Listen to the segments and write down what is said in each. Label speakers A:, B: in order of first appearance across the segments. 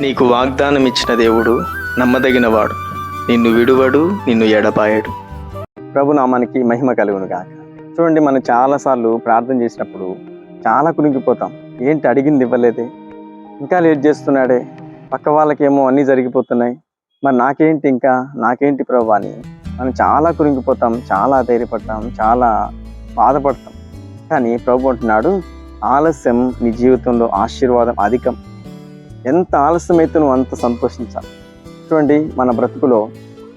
A: నీకు వాగ్దానం ఇచ్చిన దేవుడు నమ్మదగినవాడు. నిన్ను విడువడు నిన్ను ఎడపాయడు ప్రభు నామానికి మహిమ కలుగును గాక. చూడండి మనం చాలాసార్లు ప్రార్థన చేసినప్పుడు చాలా కునిగిపోతాం. ఏంటి అడిగింది ఇవ్వలేదే? ఇంకా లేట్ చేస్తున్నాడే. పక్క వాళ్ళకేమో అన్నీ జరిగిపోతున్నాయి. మరి నాకేంటి ఇంకా? నాకేంటి ప్రభు అని మనం చాలా కురింగిపోతాం చాలా ధైర్యపడతాం చాలా బాధపడతాం. కానీ ప్రభు అంటున్నాడు ఆలస్యం నీ జీవితంలో ఆశీర్వాదం అధికం. ఎంత ఆలస్యమైతే నువ్వు అంత సంతోషించాలి చూడండి మన బ్రతుకులో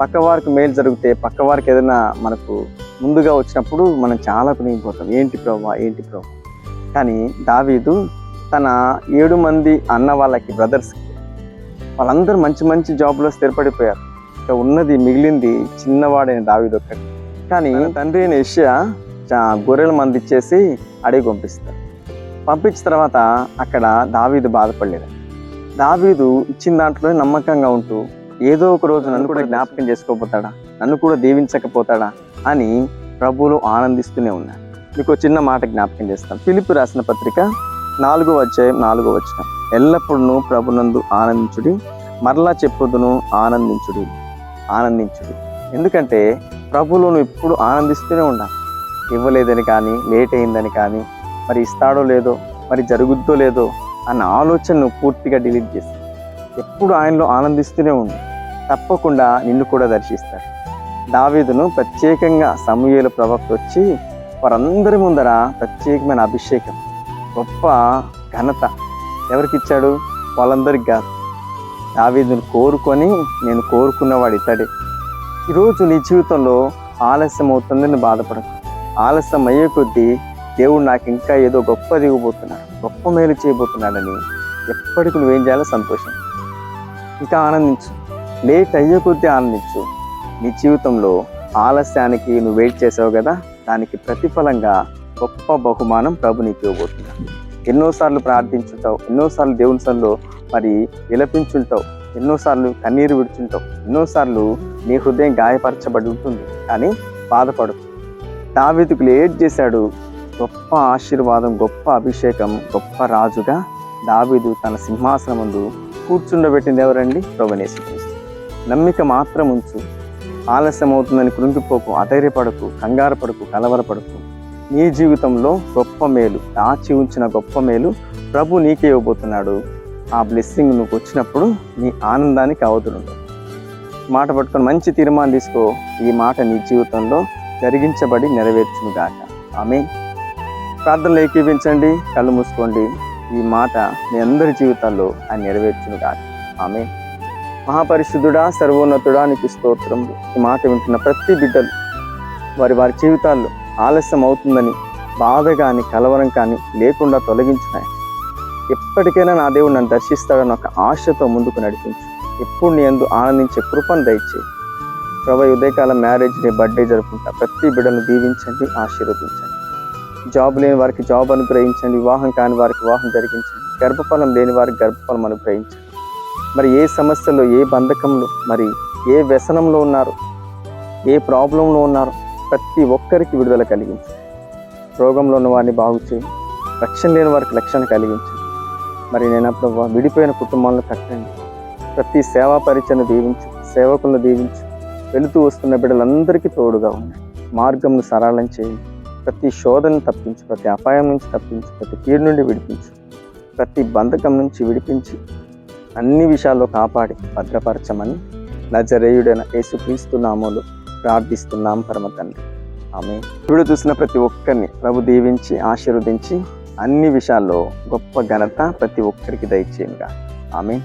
A: పక్కవారికి మేలు జరిగితే పక్కవారికి ఏదైనా మనకు ముందుగా వచ్చినప్పుడు మనం చాలా కునిగిపోతాం. ఏంటి ప్రభా? ఏంటి ప్రభా? కానీ దావీదు తన ఏడు మంది అన్న వాళ్ళకి బ్రదర్స్ వాళ్ళందరూ మంచి మంచి జాబ్లో స్థిరపడిపోయారు. ఇక ఉన్నది మిగిలింది చిన్నవాడైన దావీదు ఒక్కటి కానీ తండ్రి అయిన యెషయా గొర్రెల మంది ఇచ్చేసి అడిగి పంపిస్తారు. పంపించిన తర్వాత అక్కడ దావీదు బాధపడలేదు. దావీదు ఇచ్చిన దాంట్లో నమ్మకంగా ఉంటూ ఏదో ఒక రోజు నన్ను కూడా జ్ఞాపకం చేసుకోపోతాడా నన్ను కూడా దీవించకపోతాడా? అని ప్రభువులు ఆనందిస్తూనే ఉన్నాడు మీకు చిన్న మాట జ్ఞాపకం చేస్తాను. ఫిలిప్ రాసిన పత్రిక నాలుగో అధ్యాయం నాలుగో వచనం. ఎల్లప్పుడూ ప్రభునందు ఆనందించుడి మరలా చెప్పుదును ఆనందించుడి ఆనందించుడి. ఎందుకంటే ప్రభువులో నువ్వు ఎప్పుడు ఆనందిస్తూనే ఉండాలి. ఇవ్వలేదని కానీ లేట్ అయిందని కానీ మరి ఇస్తాడో లేదో మరి జరుగుద్దో లేదో అన్న ఆలోచన నువ్వు పూర్తిగా డిలీట్ చేసి ఎప్పుడు ఆయనలో ఆనందిస్తూనే ఉండు. తప్పకుండా నిన్ను కూడా దర్శిస్తాడు. దావీదును ప్రత్యేకంగా సమూహల ప్రవక్త వచ్చి వారందరి ముందర ప్రత్యేకమైన అభిషేకం గొప్ప ఘనత ఎవరికి ఇచ్చాడు? వాళ్ళందరికి కాదు. దావీదును కోరుకొని నేను కోరుకున్నవాడు ఇతడే. ఈరోజు నీ జీవితంలో ఆలస్యం అవుతుందని బాధపడకు. ఆలస్యం అయ్యే కొద్దీ దేవుడు నాకు ఇంకా ఏదో గొప్ప దిగబోతున్నాడు గొప్ప మేలు చేయబోతున్నాడని ఎప్పటికి నువ్వేం చేయాలో సంతోషం. ఇంకా ఆనందించు. లేట్ అయ్యే కొద్దీ ఆనందించు. నీ జీవితంలో ఆలస్యానికి నువ్వు వెయిట్ చేసావు కదా దానికి ప్రతిఫలంగా గొప్ప బహుమానం ప్రభు నీకు ఇవ్వబోతున్నాడు. ఎన్నోసార్లు ప్రార్థించుంటావు ఎన్నోసార్లు దేవుని సన్నిలో మరి విలపించుంటావు ఎన్నోసార్లు కన్నీరు విడుచుంటావు ఎన్నోసార్లు నీ హృదయం గాయపరచబడి ఉంటుంది కానీ బాధపడు దావీదుకు లేట్ చేశాడు గొప్ప ఆశీర్వాదం గొప్ప అభిషేకం గొప్ప రాజుగా దావీదు తన సింహాసనం ముందు కూర్చుండబెట్టింది ఎవరండి? ప్రభునేశ్వరిస్తూ నమ్మిక మాత్రం ఉంచు. ఆలస్యం అవుతుందని కృంగిపోకు అధైర్యపడకు కంగారు పడకు కలవరపడకు. నీ జీవితంలో గొప్ప మేలు దాచి ఉంచిన గొప్ప మేలు ప్రభు నీకే ఇవ్వబోతున్నాడు. ఆ బ్లెస్సింగ్ నువ్వు వచ్చినప్పుడు నీ ఆనందానికి అవధులుండవు మాట పట్టుకొని మంచి తీర్మానం తీసుకో. ఈ మాట నీ జీవితంలో జరిగించబడి నెరవేర్చును గాక ఆమె ప్రార్థనలు ఏకీపించండి కళ్ళు మూసుకోండి. ఈ మాట మీ అందరి జీవితాల్లో ఆయన నెరవేర్చును కాదు ఆమె మహాపరిశుద్ధుడా సర్వోన్నతుడా నీకు స్తోత్రములు. ఈ మాట వింటున్న ప్రతి బిడ్డలు వారి వారి జీవితాల్లో ఆలస్యం అవుతుందని బాధ కానీ కలవరం కానీ లేకుండా తొలగించినాయి ఎప్పటికైనా నా దేవుడు నన్ను దర్శిస్తాడని ఒక ఆశతో ముందుకు నడిపించు. ఎప్పుడు నీ ఎందు ఆనందించే కృపను దయచేయి. ప్రభా ఉదయకాల మ్యారేజ్ని మ్యారేజ్ డే బర్త్డే జరుపుకుంటా ప్రతి బిడ్డను దీవించండి ఆశీర్వదించండి. జాబ్ లేని వారికి జాబ్ అనుగ్రహించండి వివాహం కాని వారికి వివాహం జరిగించండి గర్భఫలం లేని వారికి గర్భఫలం అనుగ్రహించండి. మరి ఏ సమస్యలో ఏ బంధకంలో మరి ఏ వ్యసనంలో ఉన్నారు ఏ ప్రాబ్లంలో ఉన్నారు ప్రతి ఒక్కరికి విడుదల కలిగించండి. రోగంలో ఉన్న వారిని బాగు చేయండి రక్షణ లేని వారికి రక్షణ కలిగించండి. మరి నేను అప్పుడు విడిపోయిన కుటుంబాలను కట్టండి. ప్రతి సేవా పరిచయను దీవించు సేవకులను దీవించు వెళుతూ వస్తున్న బిడ్డలందరికీ తోడుగా ఉండండి. మార్గంను సరళం చేయండి. ప్రతి శోధన తప్పించు ప్రతి అపాయం నుంచి తప్పించు ప్రతి కీడు నుండి విడిపించు ప్రతి బంధకం నుంచి విడిపించి అన్ని విషయాల్లో కాపాడి భద్రపరచమని నజరేయుడైన యేసుక్రీస్తు నామోలు ప్రార్థిస్తున్నాం పరమ తండ్రి. ఆమె ఇప్పుడు చూసిన ప్రతి ఒక్కరిని ప్రభు దీవించి ఆశీర్వదించి అన్ని విషయాల్లో గొప్ప ఘనత ప్రతి ఒక్కరికి దయచేయంగా ఆమె